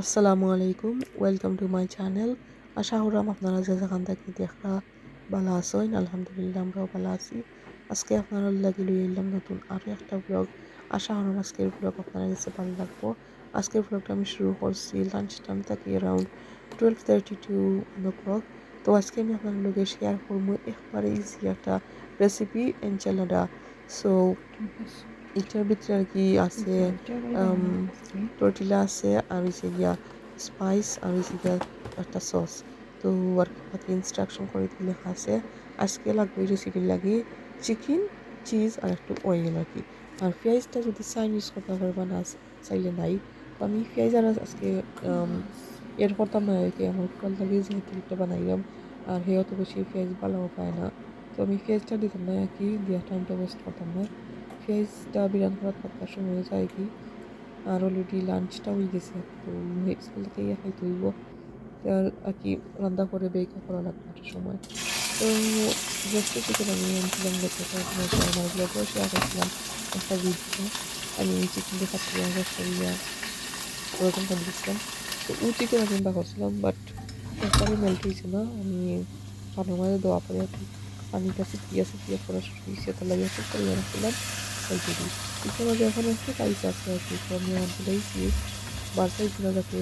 আসসালামু আলাইকুম welcome to my channel আশা করাম আপনারা যে যেখান থেকে দেখা ভালো আছেন, আলহামদুলিল্লাহ আমরাও ভালো আছি। আজকে আপনারা লাগি লই এলাম নতুন আরও একটা ব্লগ আশা করাম আজকের ব্লগ আপনারা কাছে ভালো লাগবো। আজকের ব্লগটা আমি শুরু করছি লাঞ্চ টাইম থেকে around twelve thirty two o'clock তো আজকে আমি আপনার লগে শেয়ার করব একবারে ইজি একটা রেসিপি এনচেলাডা সো এটার ভিতরে আর কি আছে টর্টিলা আছে? আর হচ্ছে গিয়া স্পাইস আর হচ্ছে গিয়া একটা সস তো আর কি ইনস্ট্রাকশন করে লেখা আছে। আজকে লাগবে রেসিপি লাগে চিকেন চিজ আর একটু অয়েল আর কি। আর পেঁয়াজটা যদি চাই ইউজ করতে পারবা না চাইলে নাই। তো আমি পেঁয়াজ আর আজকে এর করতাম না আর কি। আমার ফল লাগে যেহেতু একটা বানাইলাম আর হেও তো বেশি পেঁয়াজ ভালো পায় না। তো আমি পেঁয়াজটা দিতাম না আর কি দিয়া টাইমটা ওয়েস্ট করতাম না। পেঁয়াজটা বিরান করার পাত্তার সময় যায় কি? আর অলরেডি লাঞ্চটা হয়ে গেছে, তো স্কুল থেকে খাইতে হইব। আর কি রান্না করে বেকা করা লাগবে একটা সময়। তো জাস্ট চিকেন আমি আনছিলাম গেছে আমার ব্লগেও শেয়ার করছিলাম একটা ভিডিও আমি চিকেন দিয়ে খাচ্ছিলাম ইয়া, ওরকম করে দিচ্ছিলাম তো ও চিকেন আমি বা করছিলাম বাট একবারে মেল্ট হয়েছে না। আমি পানের মাঝে দেওয়া পরে আর কি। পানিটা সিপিয়া সিপিয়া করা শুরু হয়েছে, তার লাগে তাই মাঝে এখন একটু টাইস আছে আর কি তো আমি আনতে দিয়েছি বাসায় ছিল যাতে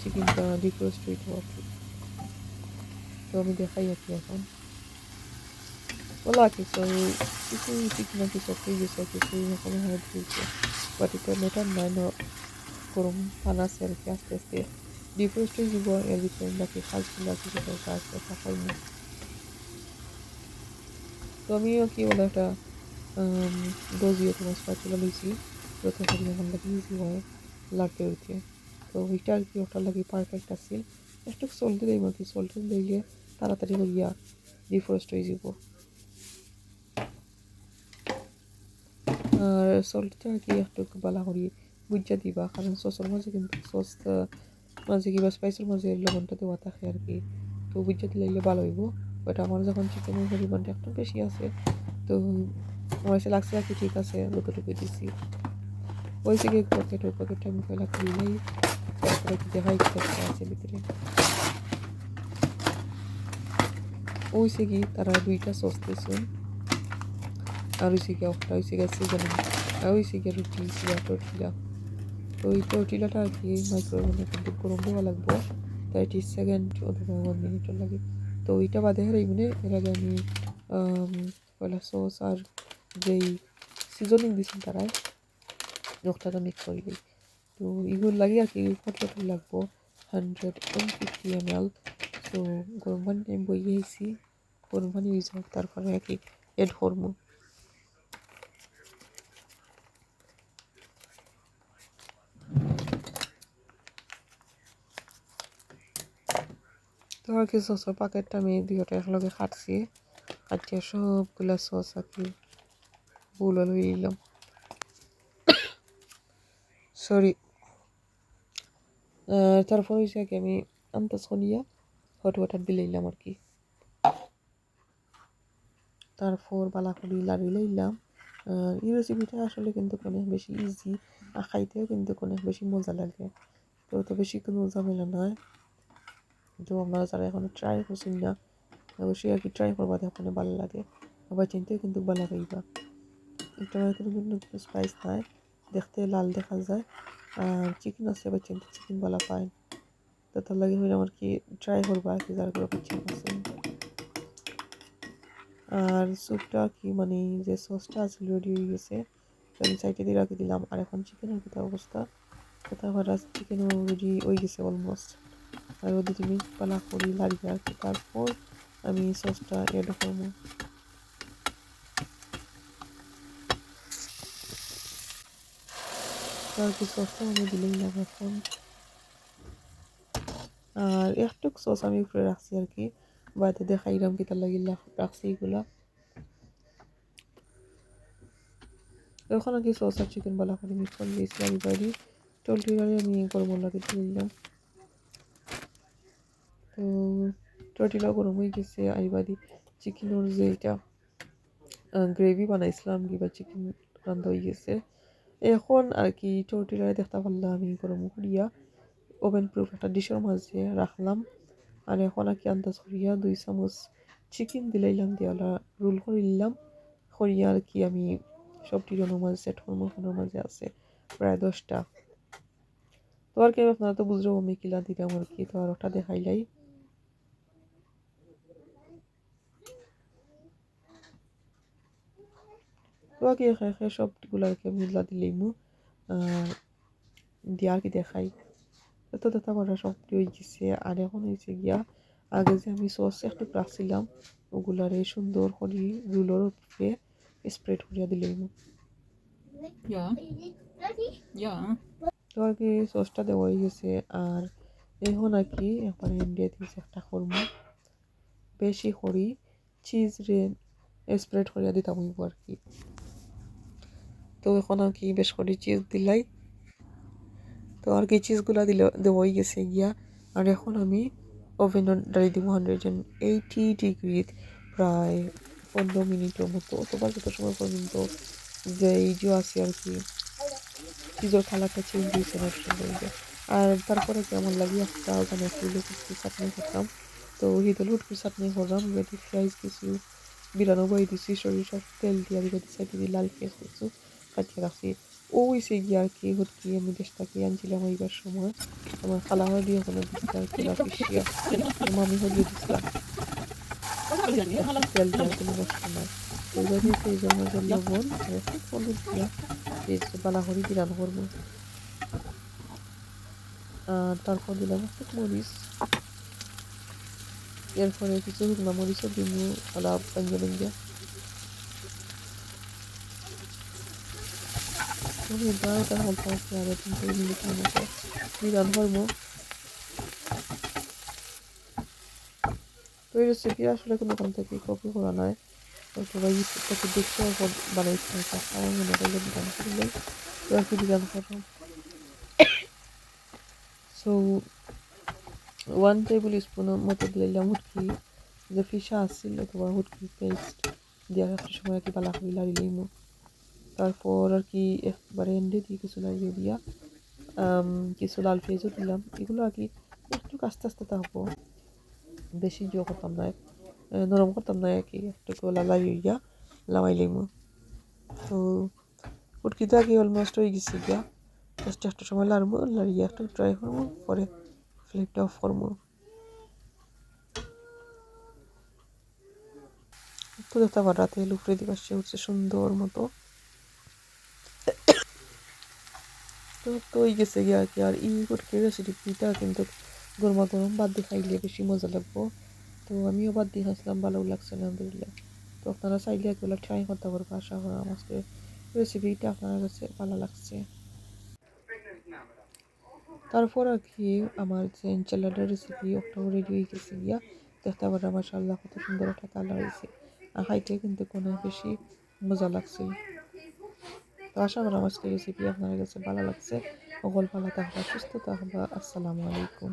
চিকেনটা আর কি তো আমি দেখাই কি এখন। বলা কিছু কিছু চিকেন কিছু হয়ে গেছে কিছু এখানে হাইট দিয়েছে বাট এটা মেটার নয় না, গরম পানা আছে আর কি, আস্তে আস্তে ডিপ রোস্ট হয়ে যাব। এর ভিতরে বাকি কাজগুলো আছে সেটা কাজ দেখা হয়নি তো আমিও কি বলে একটা ডোজিও তোমার স্প্যাচুলা লইছি যত পরিমাণ লাগে ইজি হয় লাগতে হইতে তো ওইটা আর কি ওটা লাগে পারফেক্ট আছিল একটু সল্ট আর কি সল্ট দিলে তাড়াতাড়ি হইয়া ডিফরেস্ট হয়ে যাব আর সল্টটা আর কি একটু বালা করি বুঝা দিবা কারণ সসের মাঝে কিন্তু সস মাঝে কিবা স্পাইসের মাঝে লবণটা দেওয়া থাকে আর কি তো বুঝা দিলে ভালো হইব বাট আমার যখন চিকেনের পরিমাণটা একটু বেশি আছে তো আমার এসে লাগছে কি, ঠিক আছে যতটুকু দিছি। ওইসে গিয়ে পকেট ওই পকেটটা আমি পয়লা খুললেই তারপরে কি দেখাই কি আছে ভিতরে। ওইসে কি, তারা দুইটা সস দিয়েছে আর হয়েছে গিয়ে একটা হয়েছে গিয়ে সিজন আর হয়েছে গিয়ে রুটি সিয়া টর্টিলা তো ওই টর্টিলাটা আর কি মাইক্রোওভেনে কিন্তু গরম দেওয়া লাগবো থার্টি সেকেন্ড অথবা ওয়ান লাগে। তো ওইটা বাদে হারাই মানে এর আগে আমি, পয়লা সস আর যেই সিজনিং দিয়েছেন তারাই রক্তটা মিক্স করে দিই। তো এগুলো লাগে আর কি, কতটুকু লাগবো? Hundred and fifty M L তো গরম পানি আমি বইয়ে গেছি গরম পানি ইউজ হোক, তারপরে আর কি এড করব। তো আর কি, সসের প্যাকেটটা আমি দুইটা একলগে কাটছি। কাটিয়ে সবগুলা সস আর কি বুলো লই নিলাম সরি তারপর হয়েছে কি আমি আন্তাজ করিয়া হট ওয়াটার দিলে নিলাম আর কি। তারপর বালা করি লাড়ি লইলাম। এই রেসিপিটা আসলে কিন্তু অনেক বেশি ইজি আর খাইতেও কিন্তু অনেক বেশি মজা লাগে। তো তো বেশি কোনো ঝামেলা নয় তো আপনারা যারা এখনও ট্রাই করছেন না, অবশ্যই আর কি ট্রাই করবা দেখুন ভালো লাগে। আবার চিনতেও কিন্তু ভালো পাইবা এটা কোনো কিন্তু স্পাইস নাই দেখতে লাল দেখা যায় আর চিকেন আছে আবার চিনতে চিকেন ভালো পায় তো তার লাগে হইলে আমার কি ট্রাই করবা কি যারা করে চিকেন আছে আর স্যুপটা কি মানে যে সসটা আছে রেডি হয়ে গেছে আমি সাইডে দিয়ে রাখি দিলাম। আর এখন চিকেনের কোথাও অবস্থা? কোথাও চিকেনও রেডি হয়ে গেছে অলমোস্ট আর ওদের তুমি পালা করি লাড়িয়ে আর কি তারপর আমি সসটা এড করব। কি সসটা আমি দিলেই না এখন। আর একটুক সস আমি উপরে রাখছি আর কি। বাড়িতে দেখাইলাম কি তার লাগিল রাখছি এগুলা। এখন আর কি সস আর চিকেন বালা করে মিক্স করে দিয়েছি আমি বাড়ি। টলটি বাড়ি, আমি গরম লাগে দিয়ে দিলাম তো টর্টিলা গরম হয়ে গেছে আইবাদি চিকেনের যে এটা গ্রেভি বানাইছিলাম কিবা চিকেন রান্না হয়ে গেছে। এখন আর কি চটিটায় দেখতে পারলাম, আমি গরম করিয়া ওভেন প্রুফ একটা ডিশের মাঝে রাখলাম। আর এখন আর কি আন্দাজ করিয়া দুই চামচ চিকেন দিলাইলাম দিয়ালা রোল করিলাম করিয়া আর কি আমি সব টিরনের মাঝে সেট ওখানের মাঝে আছে, প্রায় দশটা। তো আর কি আপনারা তো বুঝব আমি কিলা দিলাম আর কি, তো আর ওটা দেখাইলাই তো আর কি খাই খাই সবগুলো আর কি আমি মিলা দিলেই মু দিয়ে আর কি দেখাই তো দেখা করা সব হয়ে গেছে আর এখন হয়েছে গিয়া আগে যে আমি সস একটু রাখছিলাম ওগুলারে সুন্দর করে রুলোর উপরে স্প্রেড করিয়া দিলেই মু Ja. Ja. তো আর কি সসটা দেওয়া হয়ে গেছে আর এখন আর কি একবারে ইন্ডিয়া দিয়েছে একটা করব বেশি করি চিজ রে স্প্রেড করিয়া দিতাম আর কি তো এখন আর কি বেশ করে চিজ দিলাই। তো আর কি চিজগুলা দিলে দেবই গেছে গিয়া। আর এখন আমি ওভেন ডালি দিব হান্ড্রেড অ্যান্ড এইটি ডিগ্রি প্রায় পনেরো মিনিটের মতো, অথবা যত সময় পর্যন্ত যে এই যে আছে আর কি। চিজের কালারটা চেঞ্জ হয়েছে না সুন্দর হয়ে যায়। আর তারপরে কেমন লাগে একটা ওখানে একটু চাটনি করতাম। তো হিদে লুটকি চাটনি করলাম রেডি ফ্রাইজ কিছু বিরানব্বই দিছি, সরিষার তেল দিয়ে দিকে দিছে দিদি লাল পেঁয়াজ কিছু। কাটিয়ে রাখছি। আর কি আমি আনছিলাম এইবার সময়। আমার খালা আর কি মামি আর তারপর দিলাম মরিচ। এরপরে কিছু শুকনো মরিচও দিব আলা পাঞ্জা মতো বিরান করব তো এই রেসিপি আসলে কোনো ওখান থেকে কপি করা নয় মনে হয় করো সো ওয়ান মতো হুটকি যে ফিশা আসছিল অথবা হুটকি পেস্ট দেওয়ার সময় আর কি বালা করে লাড়িলাম তারপর আর কি একবারে এন্ডে দিয়ে কিছু লাগিয়ে দিয়া কিছু লাল পেঁয়াজও দিলাম। এগুলো আর কি একটু আস্তে আস্তে থাকব বেশি জো করতাম না নরম করতাম না আর কি একটু লাগিয়ে গিয়া লামাইলাম তো উটকিতে আর কি অলমোস্ট হয়ে গেছে গিয়া জাস্ট একটা সময় লাড়বো লাড়িয়ে একটু ট্রাই করব পরে ফ্লেমটা অফ করব তো দেখতে আবার রাতে লুকড়ে দিবার সে সুন্দর মতো। তো হয়ে গেছে গিয়া কি। আর ই করতে রেসিপিটা কিন্তু গরমা গরম বাদ দিয়ে খাইলে বেশি মজা লাগবো। তো আমিও বাদ দিয়ে খাইছিলাম ভালো লাগছে আলহামদুলিল্লাহ তো আপনারা চাইলে একবেলা ট্রাই করতে পারব, আশা করা আজকে রেসিপিটা আপনার কাছে ভালো লাগছে। তারপর আর কি, আমার যে এনচেলাডার রেসিপি ওটাও রেডি হয়ে গেছে গিয়া। দেখতে পারা মাসাল্লাহ কত সুন্দর একটা কালার হয়েছে আর খাইতে কিন্তু কোনো বেশি মজা লাগছে। তো আশা করি আমার রেসিপি আপনার কাছে ভালো লাগছে। সকল ভালো থাকবা সুস্থ থাকবা আসসালামু আলাইকুম।